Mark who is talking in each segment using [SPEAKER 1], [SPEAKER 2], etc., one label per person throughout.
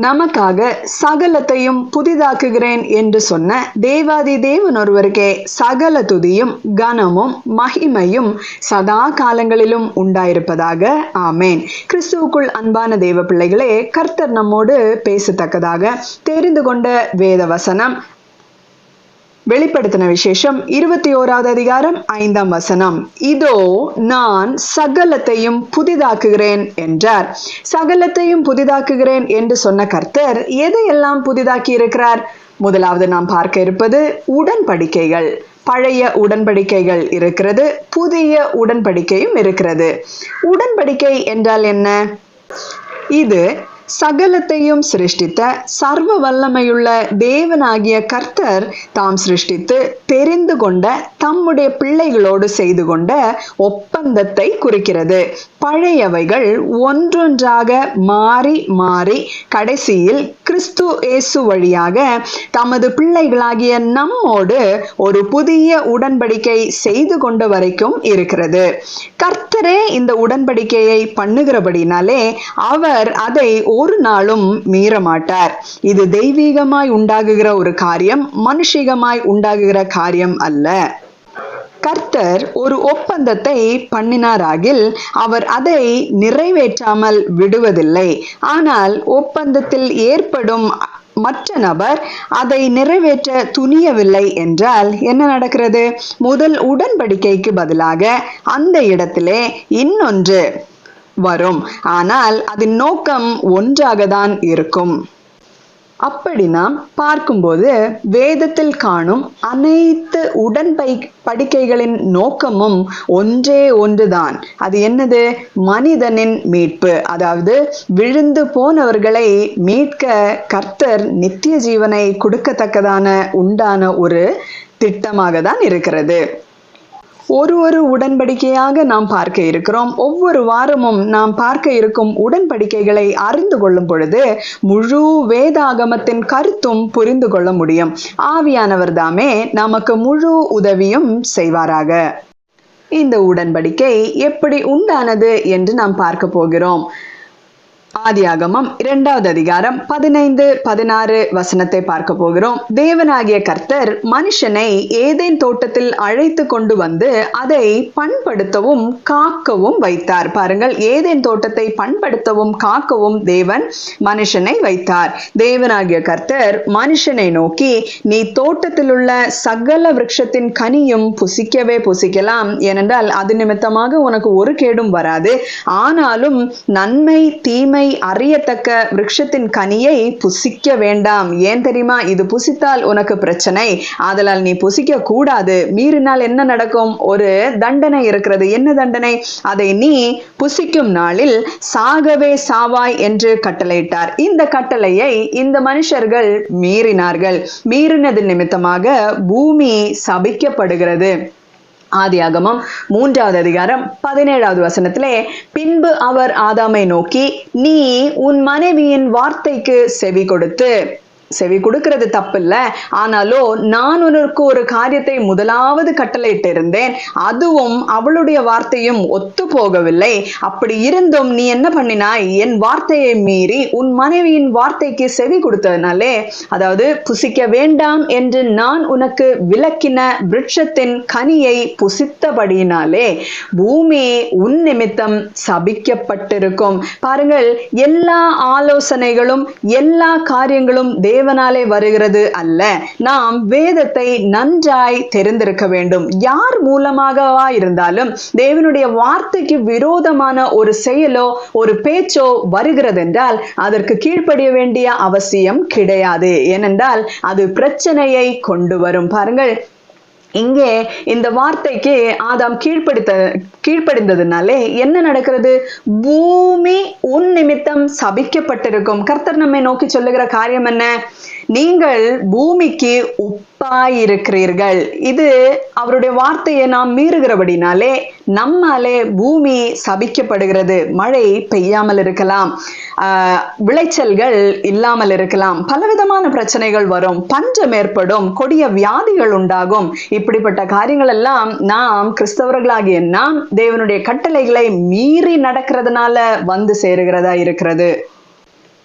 [SPEAKER 1] நமக்காக சகலத்தையும் புதிதாக்குகிறேன் என்று சொன்ன தேவாதி தேவன் ஒருவருக்கே சகல துதியும் கனமும் மகிமையும் சதா காலங்களிலும் உண்டாயிருப்பதாக. ஆமேன். கிறிஸ்துவுக்குள் அன்பான தேவ பிள்ளைகளே கர்த்தர் நம்மோடு பேசத்தக்கதாக தெரிந்து கொண்ட வேத வசனம் வெளிப்படுத்தின விசேஷம் இருபத்தி ஓராவது அதிகாரம் ஐந்தாம் வசனம். இதோ நான் சகலத்தையும் புதிதாக்குகிறேன் என்றார். சகலத்தையும் புதிதாக்குகிறேன் என்று சொன்ன கர்த்தர் எதையெல்லாம் புதிதாக்கி இருக்கிறார்? முதலாவது நாம் பார்க்க இருப்பது உடன்படிக்கைகள். பழைய உடன்படிக்கைகள் இருக்கிறது புதிய உடன்படிக்கையும் இருக்கிறது. உடன்படிக்கை என்றால் என்ன? இது சகலத்தையும் சிருஷ்டித்த சர்வ வல்லமையுள்ள தேவனாகிய கர்த்தர் தாம் சிருஷ்டித்து தெரிந்து கொண்ட தம்முடைய பிள்ளைகளோடு செய்து கொண்ட ஒப்பந்தத்தை குறிக்கிறது. பழையவைகள் ஒன்றொன்றாக மாறி மாறி கடைசியில் கிறிஸ்து இயேசு வழியாக தமது பிள்ளைகளாகிய நம்மோடு ஒரு புதிய உடன்படிக்கை செய்து கொண்ட வரைக்கும் இருக்கிறது. கர்த்தரே இந்த உடன்படிக்கையை பண்ணுகிறபடினாலே அவர் அதை ஒரு நாளும் மீற மாட்டார். இது தெய்வீகமாய் உண்டாகுகிற ஒரு காரியம் மனுஷிகமாய் உண்டாகுகிற காரியம் அல்ல. கர்த்தர் ஒரு ஒப்பந்தத்தை பண்ணினாராகில் அவர் அதை நிறைவேற்றாமல் விடுவதில்லை. ஆனால் ஒப்பந்தத்தில் ஏற்படும் மற்ற நபர் அதை நிறைவேற்ற துணியவில்லை என்றால் என்ன நடக்கிறது? முதல் உடன்படிக்கைக்கு பதிலாக அந்த இடத்திலே இன்னொன்று வரும். ஆனால் அதன் நோக்கம் ஒன்றாக தான் இருக்கும். அப்படி நாம் பார்க்கும்போது வேதத்தில் காணும் அனைத்து உடன்பை படிக்கைகளின் நோக்கமும் ஒன்றே ஒன்றுதான். அது என்னது? மனிதனின் மீட்பு. அதாவது விழுந்து போனவர்களை மீட்க கர்த்தர் நித்திய ஜீவனை கொடுக்கத்தக்கதான உண்டான ஒரு திட்டமாக தான் இருக்கிறது. ஒரு ஒரு உடன்படிக்கையாக நாம் பார்க்க இருக்கிறோம். ஒவ்வொரு வாரமும் நாம் பார்க்க இருக்கும் உடன்படிக்கைகளை அறிந்து கொள்ளும் பொழுது முழு வேதாகமத்தின் கருத்தும் புரிந்து கொள்ள முடியும். ஆவியானவர் தாமே நமக்கு முழு உதவியும் செய்வாராக. இந்த உடன்படிக்கை எப்படி உண்டானது என்று நாம் பார்க்க போகிறோம். ஆதியாகமம் இரண்டாவது அதிகாரம் பதினைந்து பதினாறு வசனத்தை பார்க்க போகிறோம். தேவனாகிய கர்த்தர் மனுஷனை ஏதேன் தோட்டத்தில் அழைத்து கொண்டு வந்து அதை பண்படுத்தவும் காக்கவும் வைத்தார். பாருங்கள் ஏதேன் தோட்டத்தை பண்படுத்தவும் காக்கவும் தேவன் மனுஷனை வைத்தார். தேவனாகிய கர்த்தர் மனுஷனை நோக்கி நீ தோட்டத்தில் உள்ள சகல விரக்ஷத்தின் கனியும் புசிக்கவே புசிக்கலாம். ஏனென்றால் அது நிமித்தமாக உனக்கு ஒரு கேடும் வராது. ஆனாலும் நன்மை தீமை அறியத்தக்க விரக்ஷத்தின் கனியை புசிக்க வேண்டாம். ஏன் தெரியுமா? இது புசித்தால் உனக்கு பிரச்சனை. ஆதலால் நீ புசிக்க கூடாது. மீறினால் என்ன நடக்கும்? ஒரு தண்டனை இருக்கிறது. என்ன தண்டனை? அதை நீ புசிக்கும் நாளில் சாகவே சாவாய் என்று கட்டளையிட்டார். இந்த கட்டளையை இந்த மனுஷர்கள் மீறினார்கள். மீறினது நிமித்தமாக பூமி சபிக்கப்படுகிறது. ஆதியாகமம் மூன்றாவது அதிகாரம் பதினேழாவது வசனத்திலே பின்பு அவர் ஆதாமை நோக்கி நீ உன் மனைவியின் வார்த்தைக்கு செவி கொடுத்து செவி கொடுக்கிறது தப்பு இல்ல ஆனாலும் நான் உனக்கு ஒரு காரியத்தை முதலாவது கட்டளையிட்டு இருந்தேன் அதுவும் அவளுடைய வார்த்தையும் ஒத்து போகவில்லை. அப்படி இருந்தும் நீ என்ன பண்ணினாய்? என் வார்த்தையை மீறி உன் மனைவியின் வார்த்தைக்கு செவி கொடுத்ததுனாலே அதாவது புசிக்க வேண்டாம் என்று நான் உனக்கு விளக்கின விருட்சத்தின் கனியை புசித்தபடியினாலே பூமி உன் நிமித்தம் சபிக்கப்பட்டிருக்கும். பாருங்கள் எல்லா ஆலோசனைகளும் எல்லா காரியங்களும் தேவ தேவனாலே வருகிறது அல்ல. நாம் வேதத்தை நன்றாய் தெரிந்திருக்க வேண்டும். யார் மூலமாகவா இருந்தாலும் தேவனுடைய வார்த்தைக்கு விரோதமான ஒரு செயலோ ஒரு பேச்சோ வருகிறது என்றால் அதற்கு கீழ்ப்படிய வேண்டிய அவசியம் கிடையாது. ஏனென்றால் அது பிரச்சனையை கொண்டு வரும். பாருங்கள் இங்கே இந்த வார்த்தைக்கு ஆதாம் கீழ்ப்படுத்த கீழ்ப்படிந்ததுனாலே என்ன நடக்கிறது? பூமி உன் நிமித்தம் சபிக்கப்பட்டிருக்கும். கர்த்தர் நம்மை நோக்கி சொல்லுகிற காரியம் என்ன? நீங்கள் பூமிக்கு உப்பாயிருக்கிறீர்கள். இது அவருடைய வார்த்தையை நாம் மீறுகிறபடினாலே நம்மாலே பூமி சபிக்கப்படுகிறது. மழை பெய்யாமல் இருக்கலாம். ஆஹ், விளைச்சல்கள் இல்லாமல் இருக்கலாம். பலவிதமான பிரச்சனைகள் வரும். பஞ்சம் ஏற்படும். கொடிய வியாதிகள் உண்டாகும். இப்படிப்பட்ட காரியங்கள் எல்லாம் நாம் கிறிஸ்தவர்களாகிய நாம் தேவனுடைய கட்டளைகளை மீறி நடக்கிறதுனால வந்து சேருகிறதா இருக்கிறது.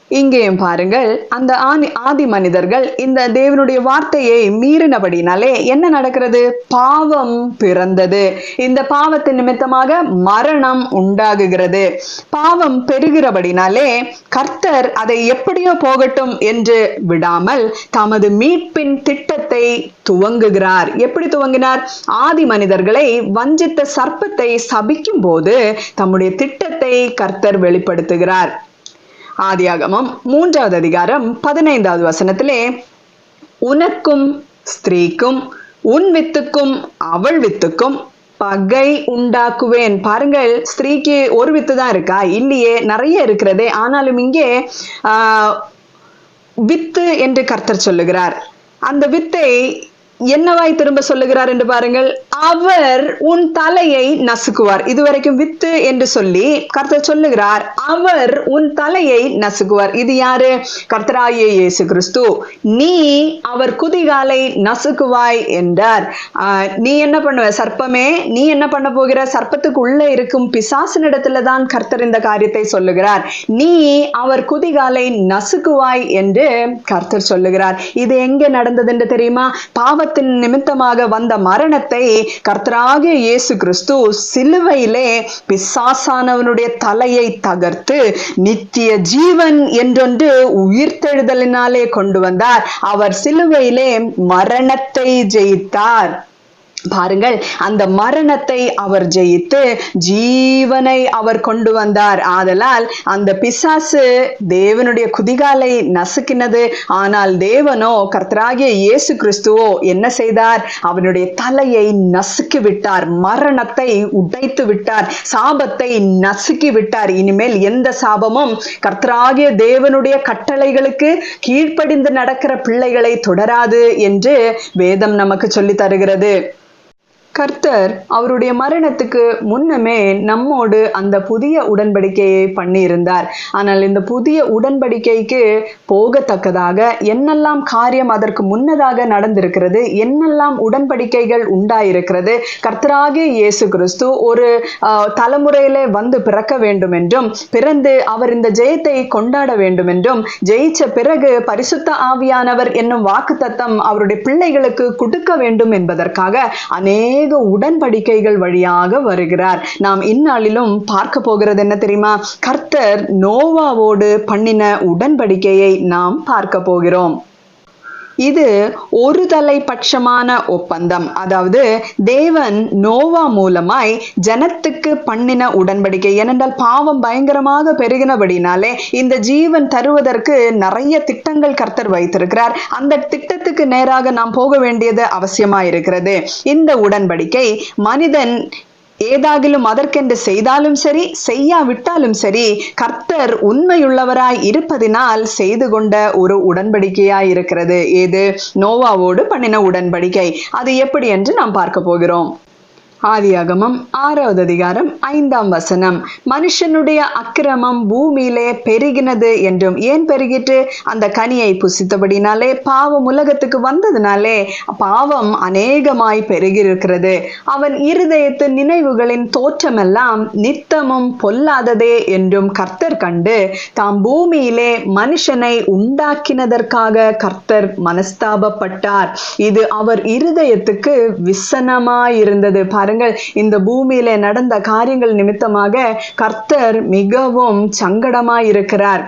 [SPEAKER 1] இங்கேயும் பாருங்கள் அந்த ஆதி ஆதி மனிதர்கள் இந்த தேவனுடைய வார்த்தையை மீறினபடினாலே என்ன நடக்கிறது? பாவம் பிறந்தது. இந்த பாவத்தின் நிமித்தமாக மரணம் உண்டாகுகிறது. பாவம் பெருகிறபடினாலே கர்த்தர் அதை எப்படியோ போகட்டும் என்று விடாமல் தமது மீட்பின் திட்டத்தை துவங்குகிறார். எப்படி துவங்கினார்? ஆதி மனிதர்களை வஞ்சித்த சர்ப்பத்தை சபிக்கும் போது தம்முடைய திட்டத்தை கர்த்தர் வெளிப்படுத்துகிறார். ஆதியாகமம் மூன்றாவது அதிகாரம் பதினைந்தாவது வசனத்திலே உனக்கும் ஸ்திரீக்கும் உன் வித்துக்கும் அவள் வித்துக்கும் பகை உண்டாக்குவேன். பாருங்கள் ஸ்திரீக்கு ஒரு வித்து தான் இருக்கா? இல்லையே நிறைய இருக்கிறதே. ஆனாலும் இங்கே ஆஹ், வித்து என்று கர்த்தர் சொல்லுகிறார். அந்த வித்தை என்னவாய் திரும்ப சொல்லுகிறார் என்று பாருங்கள். அவர் உன் தலையை நசுக்குவார். இதுவரைக்கும் வித்து என்று சொல்லி கர்த்தர் சொல்லுகிறார். அவர் உன் தலையை நசுக்குவார். இது யாரு? கர்த்தராய இயேசு கிறிஸ்து. நீ அவர் குதிகாலை நசுக்குவாய் என்றார். ஆஹ், நீ என்ன பண்ணுவ? சர்ப்பமே? நீ என்ன பண்ண போகிற? சர்ப்பத்துக்கு உள்ள இருக்கும் பிசாசினிடத்துல தான் கர்த்தர் இந்த காரியத்தை சொல்லுகிறார். நீ அவர் குதிகாலை நசுக்குவாய் என்று கர்த்தர் சொல்லுகிறார். இது எங்க நடந்தது என்று தெரியுமா? பாவ பாவத்தின் நிமித்தமாக வந்த மரணத்தை கர்த்தராகிய இயேசு கிறிஸ்து சிலுவையிலே பிசாசானவனுடைய தலையை தகர்த்து நித்திய ஜீவன் என்றொன்று உயிர்த்தெழுதலினாலே கொண்டு வந்தார். அவர் சிலுவையிலே மரணத்தை ஜெயித்தார். பாருங்கள் அந்த மரணத்தை அவர் ஜெயித்து ஜீவனை அவர் கொண்டு வந்தார். ஆதலால் அந்த பிசாசு தேவனுடைய குதிகாலை நசுக்கினது. ஆனால் தேவனோ கர்த்தராகிய இயேசு கிறிஸ்துவோ என்ன செய்தார்? அவனுடைய தலையை நசுக்கி விட்டார். மரணத்தை உடைத்து விட்டார். சாபத்தை நசுக்கி விட்டார். இனிமேல் எந்த சாபமும் கர்த்தராகிய தேவனுடைய கட்டளைகளுக்கு கீழ்ப்படிந்து நடக்கிற பிள்ளைகளை தொடராது என்று வேதம் நமக்கு சொல்லித் தருகிறது. கர்த்தர் அவருடைய மரணத்துக்கு முன்னமே நம்மோடு அந்த புதிய உடன்படிக்கையை பண்ணியிருந்தார். ஆனால் இந்த புதிய உடன்படிக்கைக்கு போகத்தக்கதாக என்னெல்லாம் காரியம் அதற்கு முன்னதாக நடந்திருக்கிறது? என்னெல்லாம் உடன்படிக்கைகள் உண்டாயிருக்கிறது? கர்த்தராகிய இயேசு கிறிஸ்து ஒரு தலைமுறையிலே வந்து பிறக்க வேண்டும் என்றும் பிறந்து அவர் இந்த ஜெயத்தை கொண்டாட வேண்டும் என்றும் ஜெயிச்ச பிறகு பரிசுத்த ஆவியானவர் என்னும் வாக்குத்தத்தம் அவருடைய பிள்ளைகளுக்கு கொடுக்க வேண்டும் என்பதற்காக அநேக உடன்படிக்கைகள் வழியாக வருகிறார். நாம் இந்நாளிலும் பார்க்க போகிறது என்ன தெரியுமா? கர்த்தர் நோவாவோடு பண்ணின உடன்படிக்கையை நாம் பார்க்க போகிறோம். இது ஒரு தலைபட்சமான ஒப்பந்தம். அதாவது தேவன் நோவா மூலமாய் ஜனத்துக்கு பண்ணின உடன்படிக்கை. ஏனென்றால் பாவம் பயங்கரமாக பெருகினபடினாலே இந்த ஜீவன் தருவதற்கு நிறைய திட்டங்கள் கர்த்தர் வைத்திருக்கிறார். அந்த திட்டத்துக்கு நேராக நாம் போக வேண்டியது அவசியமா இருக்கிறது இந்த உடன்படிக்கை மனிதன் ஏதாகிலும் அதற்கென்று செய்தாலும் சரி செய்யாவிட்டாலும் சரி கர்த்தர் உண்மையுள்ளவராய் இருப்பதினால் செய்து கொண்ட ஒரு உடன்படிக்கையாய் இருக்கிறது ஏது நோவாவோடு பண்ணின உடன்படிக்கை அது எப்படி என்று நாம் பார்க்க போகிறோம் ஆதியாகமம் ஆறாவது அதிகாரம் ஐந்தாம் வசனம். மனுஷனுடைய அக்கிரமம் பூமியிலே பெருகினது என்றும் ஏன் பெருகிட்டு அந்த கனியை புசித்தபடினாலே பாவம் உலகத்துக்கு வந்ததுனாலே பாவம் அநேகமாய் பெருகியிருக்கிறது. அவன் இருதயத்து நினைவுகளின் தோற்றமெல்லாம் நித்தமும் பொல்லாததே என்றும் கர்த்தர் கண்டு தாம் பூமியிலே மனுஷனை உண்டாக்கினதற்காக கர்த்தர் மனஸ்தாபப்பட்டார். இது அவர் இருதயத்துக்கு விசனமாயிருந்தது. பாருங்கள். இந்த பூமியிலே நடந்த காரியங்கள் நிமித்தமாக கர்த்தர் மிகவும் சங்கடமாயிருக்கிறார்.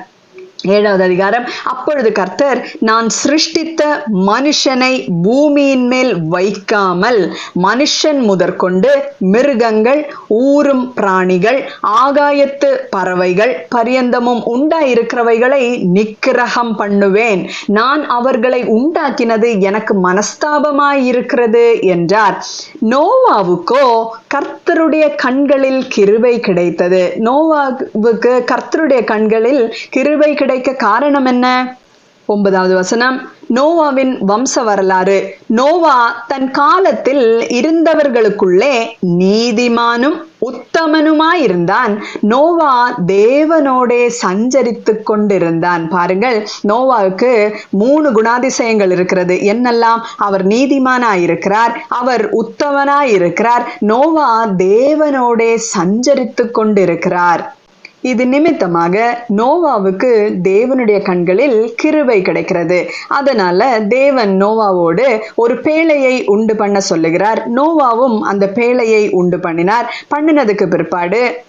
[SPEAKER 1] ஏழாவது அதிகாரம். அப்பொழுது கர்த்தர் நான் சிருஷ்டித்த மனுஷனை பூமியின் மேல் வைக்காமல் மனுஷன் முதற்கொண்டு மிருகங்கள் ஊரும் பிராணிகள் ஆகாயத்து பறவைகள் பரியந்தமும் உண்டாயிருக்கிறவைகளை நிக்கிரகம் பண்ணுவேன். நான் அவர்களை உண்டாக்கினது எனக்கு மனஸ்தாபமாயிருக்கிறது என்றார். நோவாவுக்கோ கர்த்தருடைய கண்களில் கிருவை கிடைத்தது. நோவாவுக்கு கர்த்தருடைய கண்களில் கிருபை கிடைக்க காரணம் என்ன? ஒன்பதாவது வசனம் நோவாவின் வம்ச வரலாறு. நோவா தன் காலத்தில் இருந்தவர்களுக்குள்ளே நீதிமானும் உத்தமனுமாயிருந்தான். நோவா தேவனோடே சஞ்சரித்து கொண்டிருந்தான். பாருங்கள் நோவாவுக்கு மூணு குணாதிசயங்கள் இருக்கிறது. என்னெல்லாம்? அவர் நீதிமானாயிருக்கிறார் அவர் உத்தமனாயிருக்கிறார். நோவா தேவனோடே சஞ்சரித்து கொண்டிருக்கிறார். இது நிமித்தமாக நோவாவுக்கு தேவனுடைய கண்களில் கிருபை கிடைக்கிறது. அதனால தேவன் நோவாவோடு ஒரு பேழையை உண்டு பண்ண சொல்லுகிறார். நோவாவும் அந்த பேழையை உண்டு பண்ணினார். பண்ணினதுக்கு பிற்பாடு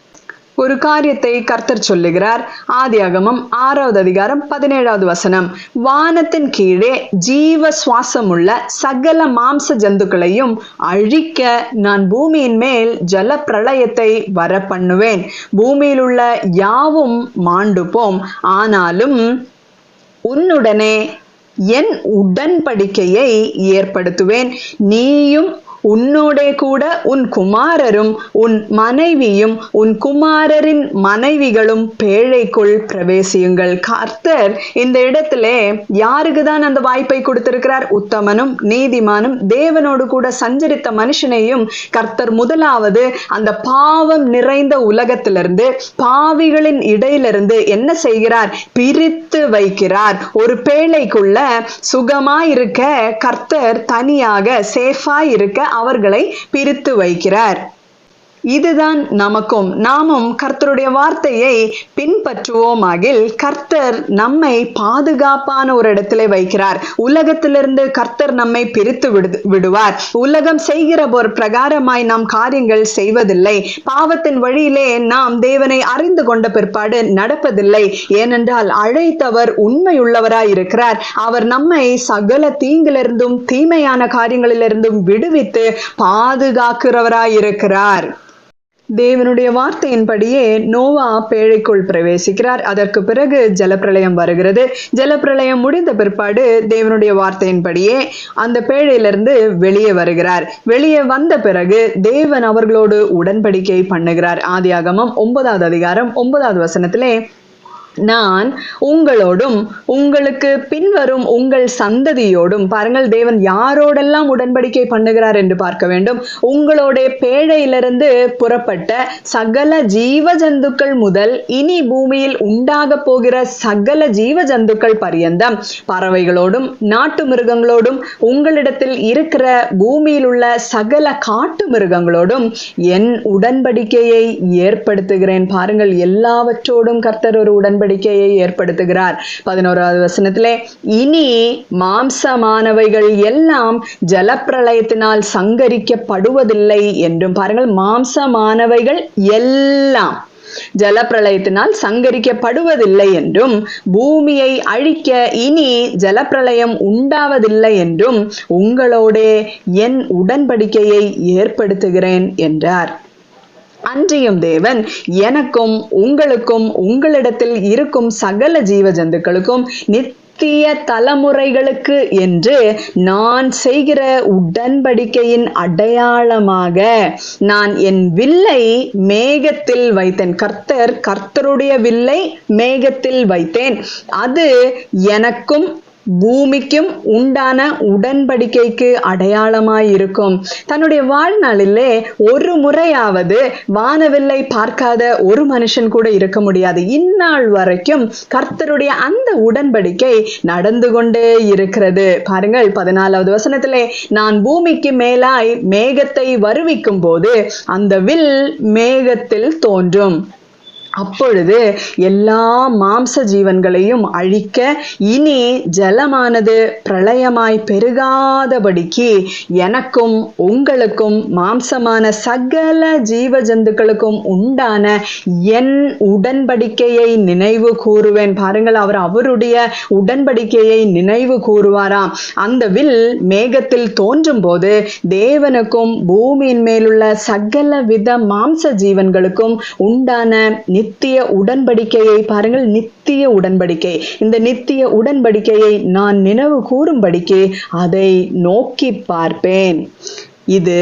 [SPEAKER 1] ஒரு காரியத்தை கர்த்தர் சொல்லுகிறார். ஆதியாகமம் ஆறாவது அதிகாரம் பதினேழாவது வசனம். வானத்தின் கீழே ஜீவ சுவாசமுள்ள சகல மாம்ச ஜந்துக்களையும் அழிக்க நான் பூமியின் மேல் ஜல பிரளயத்தை வர பண்ணுவேன் பூமியில் உள்ள யாவும் மாண்டுப்போம் ஆனாலும் உன்னுடனே என் உடன்படிக்கையை ஏற்படுத்துவேன். நீயும் உன்னோடே கூட உன் குமாரரும் உன் மனைவியும் உன் குமாரரின் மனைவிகளும் பேழைக்குள் பிரவேசியுங்கள். கர்த்தர் இந்த இடத்திலே யாருக்கு தான் அந்த வாய்ப்பை கொடுத்திருக்கிறார்? உத்தமனும் நீதிமானும் தேவனோடு கூட சஞ்சரித்த மனுஷனையும் கர்த்தர் முதலாவது அந்த பாவம் நிறைந்த உலகத்திலிருந்து பாவிகளின் இடையிலிருந்து என்ன செய்கிறார்? பிரித்து வைக்கிறார். ஒரு பேழைக்குள்ள சுகமாயிருக்க கர்த்தர் தனியாக சேஃபா இருக்க அவர்களை பிரித்து வைக்கிறார். இதுதான் நமக்கும் நாமும் கர்த்தருடைய வார்த்தையை பின்பற்றுவோமாகில் கர்த்தர் நம்மை பாதுகாப்பான ஒரு இடத்திலே வைக்கிறார். உலகத்திலிருந்து கர்த்தர் நம்மை பிரித்து விடு விடுவார். உலகம் செய்கிற ஒரு பிரகாரமாய் நாம் காரியங்கள் செய்வதில்லை. பாவத்தின் வழியிலே நாம் தேவனை அறிந்து கொண்ட பிற்பாடு நடப்பதில்லை. ஏனென்றால் அழைத்தவர் உண்மையுள்ளவராய் இருக்கிறார். அவர் நம்மை சகல தீங்கிலிருந்தும் தீமையான காரியங்களிலிருந்தும் விடுவித்து பாதுகாக்கிறவராய் இருக்கிறார். தேவனுடைய வார்த்தையின்படியே நோவா பேழைக்குள் பிரவேசிக்கிறார். அதற்கு பிறகு ஜலப்பிரளயம் வருகிறது. ஜலப்பிரளயம் முடிந்த பிற்பாடு தேவனுடைய வார்த்தையின்படியே அந்த பேழையிலிருந்து வெளியே வருகிறார். வெளியே வந்த பிறகு தேவன் அவர்களோடு உடன்படிக்கை பண்ணுகிறார். ஆதியாகமம் ஒன்பதாவது அதிகாரம் ஒன்பதாவது வசனத்திலே நான் உங்களோடும் உங்களுக்கு பின்வரும் உங்கள் சந்ததியோடும் பாருங்கள் தேவன் யாரோடெல்லாம் உடன்படிக்கை பண்ணுகிறார் என்று பார்க்க வேண்டும். உங்களோட பேழையிலிருந்து புறப்பட்ட சகல ஜீவ ஜந்துக்கள் முதல் இனி பூமியில் உண்டாக போகிற சகல ஜீவ ஜந்துக்கள் பரியந்தம் பறவைகளோடும் நாட்டு மிருகங்களோடும் உங்களிடத்தில் இருக்கிற பூமியில் உள்ள சகல காட்டு மிருகங்களோடும் என் உடன்படிக்கையை ஏற்படுத்துகிறேன். பாருங்கள் எல்லாவற்றோடும் கர்த்தர் ஒரு உடன் உடன்படிக்கையை ஏற்படுத்துகிறார். பதினோராவது வசனத்திலே இனி மாம்சமானவைகள் எல்லாம் ஜலப்பிரளயத்தினால் சங்கரிக்கப்படுவதில்லை என்றும் பாருங்கள் மாம்சமானவைகள் எல்லாம் ஜலப்பிரளயத்தினால் சங்கரிக்கப்படுவதில்லை என்றும் பூமியை அழிக்க இனி ஜலப்பிரளயம் உண்டாவதில்லை என்றும் உங்களோடே என் உடன்படிக்கையை ஏற்படுத்துகிறேன் என்றார். அன்றியும் தேவன் எனக்கும் உங்களுக்கும் உங்களிடத்தில் இருக்கும் சகல ஜீவ ஜந்துக்களுக்கும் நித்திய தலைமுறைகளுக்கு என்று நான் செய்கிற உடன்படிக்கையின் அடையாளமாக நான் என் வில்லை மேகத்தில் வைத்தேன். கர்த்தர் கர்த்தருடைய வில்லை மேகத்தில் வைத்தேன். அது எனக்கும் பூமிக்கும் உண்டான உடன்படிக்கைக்கு அடையாளமாய் இருக்கும் தன்னுடைய வாழ்நாளிலே ஒரு முறையாவது வானவில்லை பார்க்காத ஒரு மனுஷன் கூட இருக்க முடியாது. இந்நாள் வரைக்கும் கர்த்தருடைய அந்த உடன்படிக்கை நடந்து கொண்டே இருக்கிறது. பாருங்கள் பதினாலாவது வசனத்திலே நான் பூமிக்கு மேலாய் மேகத்தை வருவிக்கும் போது அந்த வில் மேகத்தில் தோன்றும். அப்பொழுது எல்லா மாம்ச ஜீவன்களையும் அழிக்க இனி ஜலமானது பிரளயமாய் பெருகாதபடிக்கு எனக்கும் உங்களுக்கும் மாம்சமான சகல ஜீவ ஜந்துக்களுக்கும் உண்டான என் உடன்படிக்கையை நினைவு கூறுவேன். பாருங்கள் அவர் அவருடைய உடன்படிக்கையை நினைவு கூறுவாராம். அந்த வில் மேகத்தில் தோன்றும் போது தேவனுக்கும் பூமியின் மேலுள்ள சகல வித மாம்ச ஜீவன்களுக்கும் உண்டான நித்திய உடன்படிக்கையை பாருங்கள் நித்திய உடன்படிக்கை. இந்த நித்திய உடன்படிக்கையை நான் நினைவு கூறும்படிக்கு அதை நோக்கி பார்ப்பேன். இது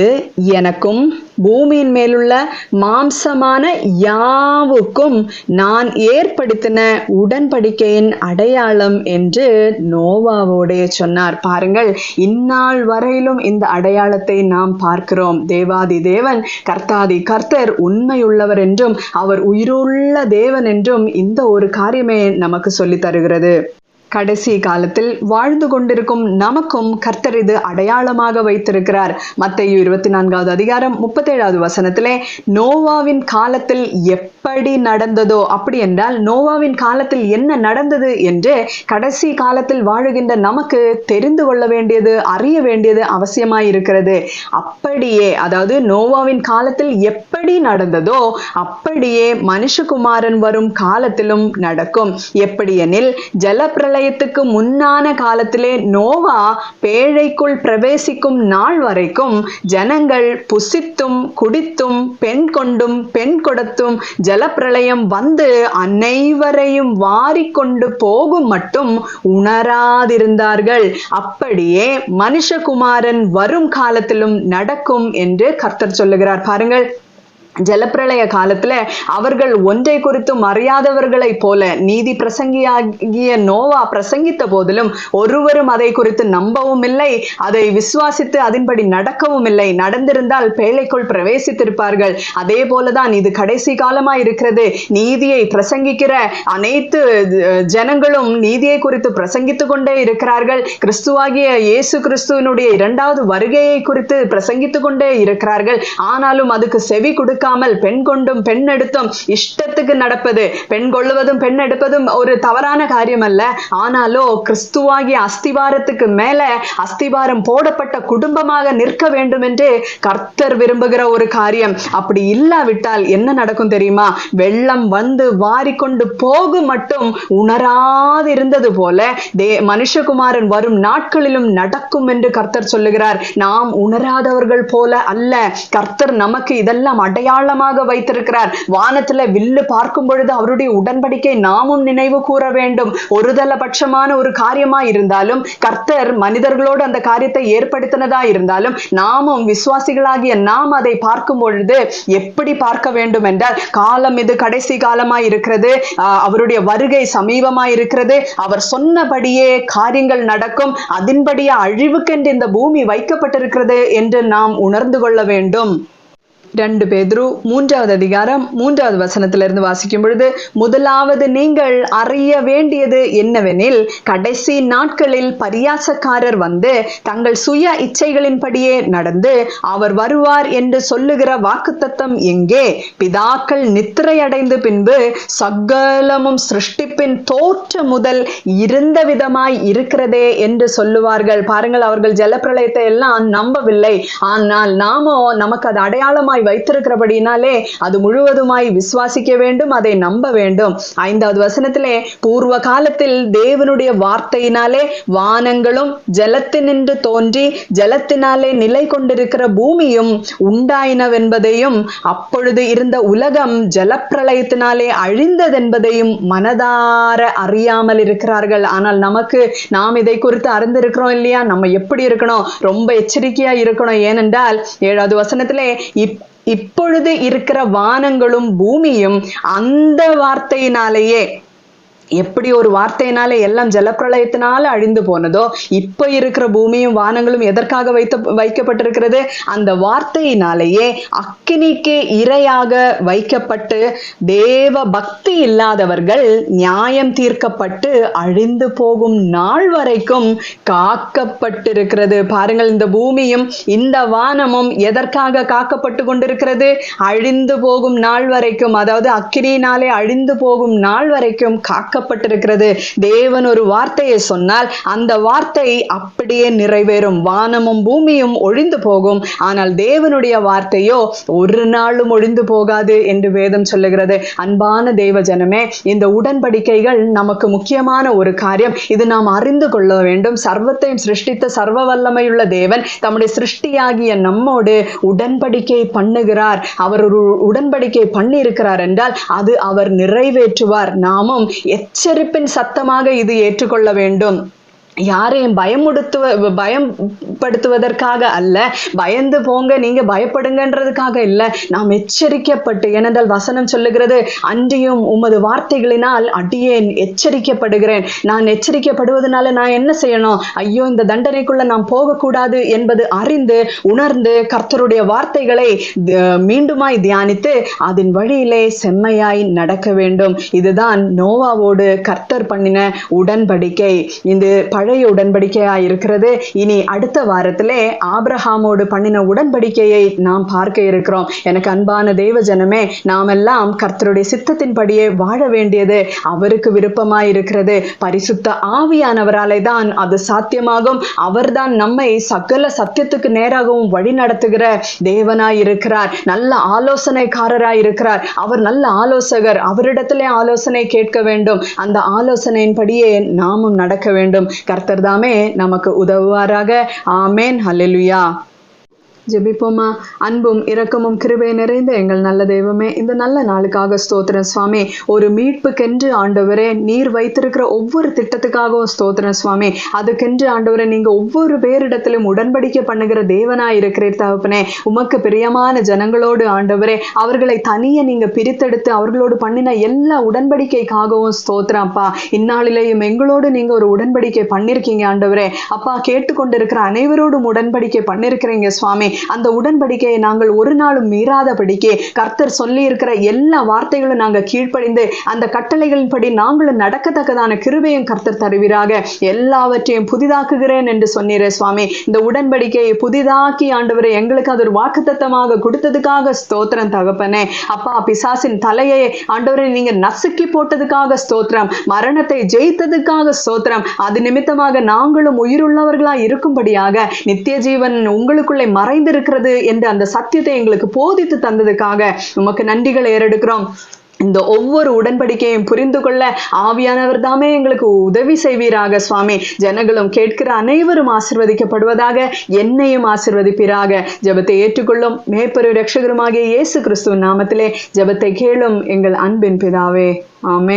[SPEAKER 1] எனக்கும் பூமியின் மேலுள்ள மாம்சமான யாவுக்கும் நான் ஏற்படுத்தின உடன்படிக்கையின் அடையாளம் என்று நோவாவோடே சொன்னார். பாருங்கள் இந்நாள் வரையிலும் இந்த அடையாளத்தை நாம் பார்க்கிறோம். தேவாதி தேவன் கர்த்தாதி கர்த்தர் உண்மையுள்ளவர் என்றும் அவர் உயிருள்ள தேவன் என்றும் இந்த ஒரு காரியமே நமக்கு சொல்லித் தருகிறது. கடைசி காலத்தில் வாழ்ந்து கொண்டிருக்கும் நமக்கும் கர்த்தர் இது அடையாளமாக வைத்திருக்கிறார். மத்திய இருபத்தி நான்காவது அதிகாரம் முப்பத்தேழாவது வசனத்திலே நோவாவின் காலத்தில் எப்படி நடந்ததோ அப்படி என்றால் நோவாவின் காலத்தில் என்ன நடந்தது என்று கடைசி காலத்தில் வாழுகின்ற நமக்கு தெரிந்து கொள்ள வேண்டியது அறிய வேண்டியது அவசியமாயிருக்கிறது அப்படியே அதாவது நோவாவின் காலத்தில் எப்படி நடந்ததோ அப்படியே மனுஷகுமாரன் வரும் காலத்திலும் நடக்கும். எப்படியெனில் ஜலப்பிரல பிரளயத்துக்கு முன்னான காலத்திலே நோவா பேழைக்குள் பிரவேசிக்கும் நாள் வரைக்கும் ஜனங்கள் புசித்தும் குடித்தும் பெண் கொண்டும் பெண் கொடுத்தும் ஜலப்பிரளயம் வந்து அனைவரையும் வாரிக்கொண்டு போகும் மட்டும் உணராதிருந்தார்கள். அப்படியே மனுஷகுமாரன் வரும் காலத்திலும் நடக்கும் என்று கர்த்தர் சொல்லுகிறார். பாருங்கள் ஜலப்பிரளய காலத்துல அவர்கள் ஒன்றை குறித்தும் அறியாதவர்களைப் போல நீதி பிரசங்கியாகிய நோவா பிரசங்கித்த போதிலும் ஒருவரும் அதை குறித்து நம்பவும் இல்லை அதை விசுவாசித்து அதன்படி நடக்கவும் இல்லை. நடந்திருந்தால் பேழைக்குள் பிரவேசித்திருப்பார்கள். அதே போலதான் இது கடைசி காலமா இருக்கிறது. நீதியை பிரசங்கிக்கிற அனைத்து ஜனங்களும் நீதியை குறித்து பிரசங்கித்துக் கொண்டே இருக்கிறார்கள். கிறிஸ்துவாகிய இயேசு கிறிஸ்துவனுடைய இரண்டாவது வருகையை குறித்து பிரசங்கித்துக் கொண்டே இருக்கிறார்கள். ஆனாலும் அதுக்கு செவி கொடுக்க பார்க்காமல் பெண் கொண்டும் பெண் எடுத்தும் இஷ்டத்துக்கு நடப்பது. பெண் கொள்ளுவதும் பெண் எடுப்பதும் ஒரு தவறான காரியம் அல்ல ஆனாலோ கிறிஸ்துவாகிய அஸ்திவாரத்துக்கு மேல அஸ்திவாரம் போடப்பட்ட குடும்பமாக நிற்க வேண்டும் என்று கர்த்தர் விரும்புகிற ஒரு காரியம். அப்படி இல்லாவிட்டால் என்ன நடக்கும் தெரியுமா? வெள்ளம் வந்து வாரிக்கொண்டு போகும் மட்டும் உணராதிருந்தது போல தே மனுஷகுமாரன் வரும் நாட்களிலும் நடக்கும் என்று கர்த்தர் சொல்லுகிறார். நாம் உணராதவர்கள் போல அல்ல. கர்த்தர் நமக்கு இதெல்லாம் அடைய அடையாளமாக வைத்திருக்கிறார். வானத்துல வில்லு பார்க்கும் பொழுது அவருடைய உடன்படிக்கை நாமும் நினைவு கூற வேண்டும். ஒருதல பட்சமான ஒரு காரியமா இருந்தாலும் கர்த்தர் மனிதர்களோடு அந்த காரியத்தை ஏற்படுத்தினதா இருந்தாலும் நாமும் விசுவாசிகளாகிய நாம் அதை பார்க்கும் பொழுது எப்படி பார்க்க வேண்டும் என்றால் காலம் இது கடைசி காலமாய் இருக்கிறது அவருடைய வருகை சமீபமாய் இருக்கிறது அவர் சொன்னபடியே காரியங்கள் நடக்கும். அதன்படியே அழிவுக்கென்று இந்த பூமி வைக்கப்பட்டிருக்கிறது என்று நாம் உணர்ந்து கொள்ள வேண்டும். ரெண்டு பேதுரு மூன்றாவது அதிகாரம் மூன்றாவது வசனத்திலிருந்து வாசிக்கும் பொழுது முதலாவது நீங்கள் அறிய வேண்டியது என்னவெனில் கடைசி நாட்களில் பரியாசக்காரர் வந்து தங்கள் சுய இச்சைகளின்படியே நடந்து அவர் வருவார் என்று சொல்லுகிற வாக்குத்தத்தம் எங்கே? பிதாக்கள் நித்திரையடைந்து பின்பு சகலமும் சிருஷ்டிப்பின் தோற்ற முதல் இருந்த விதமாய் இருக்கிறதே என்று சொல்லுவார்கள். பாருங்கள் அவர்கள் ஜலப்பிரளயத்தை எல்லாம் நம்பவில்லை. ஆனால் நாமோ நமக்கு அது அடையாளமாய் வைத்திருக்கிறபடினாலே அது முழுவதுமாய் விசுவாசிக்க வேண்டும் அதை நம்ப வேண்டும். ஐந்தாவது வசனத்திலே பூர்வ காலத்தில் தேவனுடைய வார்த்தையினாலே வானங்களும் ஜலத்தினின்று தோன்றி ஜலத்தினாலே நிலை கொண்டிருக்கிற பூமியும் உண்டாயினவென்பதையும் அப்பொழுது இருந்த உலகம் ஜலப்பிரளயத்தினாலே அழிந்ததென்பதையும் மனதார அறியாமல் இருக்கிறார்கள். ஆனால் நமக்கு நாம் இதை குறித்து அறிந்திருக்கிறோம் இல்லையா? நம்ம எப்படி இருக்கணும்? ரொம்ப எச்சரிக்கையா இருக்கணும். ஏனென்றால் ஏழாவது வசனத்திலே இப் இப்பொழுது இருக்கிற வானங்களும் பூமியும் அந்த வார்த்தையினாலேயே எப்படி ஒரு வார்த்தையினால எல்லாம் ஜலப்பிரளயத்தினால அழிந்து போனதோ இப்ப இருக்கிற பூமியும் வானங்களும் எதற்காக வைத்த வைக்கப்பட்டிருக்கிறது? அந்த வார்த்தையினாலேயே அக்கினிக்கு இரையாக வைக்கப்பட்டு தேவ பக்தி இல்லாதவர்கள் நியாயம் தீர்க்கப்பட்டு அழிந்து போகும் நாள் வரைக்கும் காக்கப்பட்டிருக்கிறது. பாருங்கள் இந்த பூமியும் இந்த வானமும் எதற்காக காக்கப்பட்டு கொண்டிருக்கிறது? அழிந்து போகும் நாள் வரைக்கும் அதாவது அக்கினியினாலே அழிந்து போகும் நாள் வரைக்கும் காக்க காக்கப்பட்டிருக்கிறது தேவன் ஒரு வார்த்தையை சொன்னால் அந்த வார்த்தை அப்படியே நிறைவேறும். வானமும் பூமியும் ஒழிந்து போகும். ஆனால் தேவனுடைய வார்த்தையோ ஒரு நாளும் ஒழிந்து போகாது என்று வேதம் சொல்லுகிறது. அன்பான தேவ ஜனமே இந்த உடன்படிக்கைகள் நமக்கு முக்கியமான ஒரு காரியம். இது நாம் அறிந்து கொள்ள வேண்டும். சர்வத்தையும் சிருஷ்டித்த சர்வ வல்லமையுள்ள தேவன் தம்முடைய சிருஷ்டியாகிய நம்மோடு உடன்படிக்கை பண்ணுகிறார். அவர் ஒரு உடன்படிக்கை பண்ணி இருக்கிறார் என்றால் அது அவர் நிறைவேற்றுவார். நாமும் எத் எச்சரிப்பின் சத்தமாக இது ஏற்றுக்கொள்ள வேண்டும். யாரையும் பயமுடுத்துவ பயப்படுத்துவதற்காக அல்ல. பயந்து போங்க நீங்க பயப்படுங்கன்றதுக்காக இல்ல. நாம் எச்சரிக்கப்பட்டு ஏனென்றால் வசனம் சொல்லுகிறது அன்றியும் உமது வார்த்தைகளினால் அடியேன் எச்சரிக்கப்படுகிறேன். நான் எச்சரிக்கப்படுவதனால நான் என்ன செய்யணும்? ஐயோ இந்த தண்டனைக்குள்ள நாம் போகக்கூடாது என்பது அறிந்து உணர்ந்து கர்த்தருடைய வார்த்தைகளை மீண்டுமாய் தியானித்து அதன் வழியிலே செம்மையாய் நடக்க வேண்டும். இதுதான் நோவாவோடு கர்த்தர் பண்ணின உடன்படிக்கை. இந்த பழைய உடன்படிக்கையா இருக்கிறது. இனி அடுத்த வாரத்திலே ஆபிரஹாமோடு பண்ணின உடன்படிக்கையை நாம் பார்க்க இருக்கிறோம். எனக்கு அன்பான தேவ ஜனமே நாமெல்லாம் கர்த்தருடைய சித்தத்தின்படியே வாழ வேண்டியது அவருக்கு விருப்பமாய் இருக்கிறது. பரிசுத்த ஆவியானவராலே தான் அது சாத்தியமாகும். அவர்தான் நம்மை சகல சத்தியத்துக்கு நேராகவும் வழி நடத்துகிற தேவனாய் இருக்கிறார். நல்ல ஆலோசனைக்காரராய் இருக்கிறார். அவர் நல்ல ஆலோசகர். அவரிடத்திலே ஆலோசனை கேட்க வேண்டும். அந்த ஆலோசனையின்படியே நாமும் நடக்க வேண்டும். கர்த்தர் தாமே நமக்கு உதவுவாராக. ஆமேன். ஹலெலுயா ஜெபிப்போமா? அன்பும் இரக்கமும் கிருபை நிறைந்த எங்கள் நல்ல தெய்வமே இந்த நல்ல நாளுக்காக ஸ்தோத்திரம் சுவாமி. ஒரு மீட்புக்கென்று ஆண்டவரே நீர் வைத்திருக்கிற ஒவ்வொரு திட்டத்துக்காகவும் ஸ்தோத்திரம் சுவாமி. அதுக்கென்று ஆண்டவரே நீங்கள் ஒவ்வொரு பேரிடத்திலும் உடன்படிக்கை பண்ணுகிற தேவனாக இருக்கிறீர் தகப்பனே. உமக்கு பிரியமான ஜனங்களோடு ஆண்டவரே அவர்களை தனியே நீங்கள் பிரித்தெடுத்து அவர்களோடு பண்ணின எல்லா உடன்படிக்கைக்காகவும் ஸ்தோத்திரம் அப்பா. இந்நாளிலேயும் எங்களோடு நீங்கள் ஒரு உடன்படிக்கை பண்ணியிருக்கீங்க ஆண்டவரே. அப்பா கேட்டுக்கொண்டிருக்கிற அனைவரோடும் உடன்படிக்கை பண்ணியிருக்கிறீங்க சுவாமி. அந்த உடன்படிக்கையை நாங்கள் ஒரு நாளும் மீறாதபடிக்கு கர்த்தர் சொல்லி இருக்கிற எல்லா வார்த்தைகளும் நாங்கள் கீழ்ப்படிந்து அந்த கட்டளைகளின்படி நாங்களும் நடக்கத்தக்கதான கிருபையும் கர்த்தர் தருவீராக. எல்லாவற்றையும் புதிதாக்குகிறேன் என்று சொன்னீரே சுவாமி. இந்த உடன்படிக்கையை புதிதாக்கி ஆண்டவரை எங்களுக்கு அது ஒரு வாக்குத்தத்தமாக கொடுத்ததுக்காக ஸ்தோத்திரம் தகப்பனே. அப்பா பிசாசின் தலையை ஆண்டவரை நீங்க நசுக்கி போட்டதுக்காக ஸ்தோத்திரம். மரணத்தை ஜெயித்ததுக்காக ஸ்தோத்திரம். அது நிமித்தமாக நாங்களும் உயிருள்ளவர்களாக இருக்கும்படியாக நித்திய ஜீவன் உங்களுக்குள்ளே மறைந்து மறைந்திருக்கிறது என்று அந்த சத்தியத்தை எங்களுக்கு போதித்து தந்ததுக்காக உமக்கு நன்றிகளை ஏறெடுக்கிறோம். இந்த ஒவ்வொரு உடன்படிக்கையும் புரிந்து கொள்ள ஆவியானவர் தாமே எங்களுக்கு உதவி செய்வீராக சுவாமி. ஜனங்களும் கேட்கிற அனைவரும் ஆசிர்வதிக்கப்படுவதாக என்னையும் ஆசிர்வதிப்பீராக. ஜபத்தை ஏற்றுக்கொள்ளும் மேற்பரு ரட்சகருமாகிய இயேசு கிறிஸ்துவின் நாமத்திலே ஜபத்தை கேளும் எங்கள் அன்பின் பிதாவே. ஆமேன்.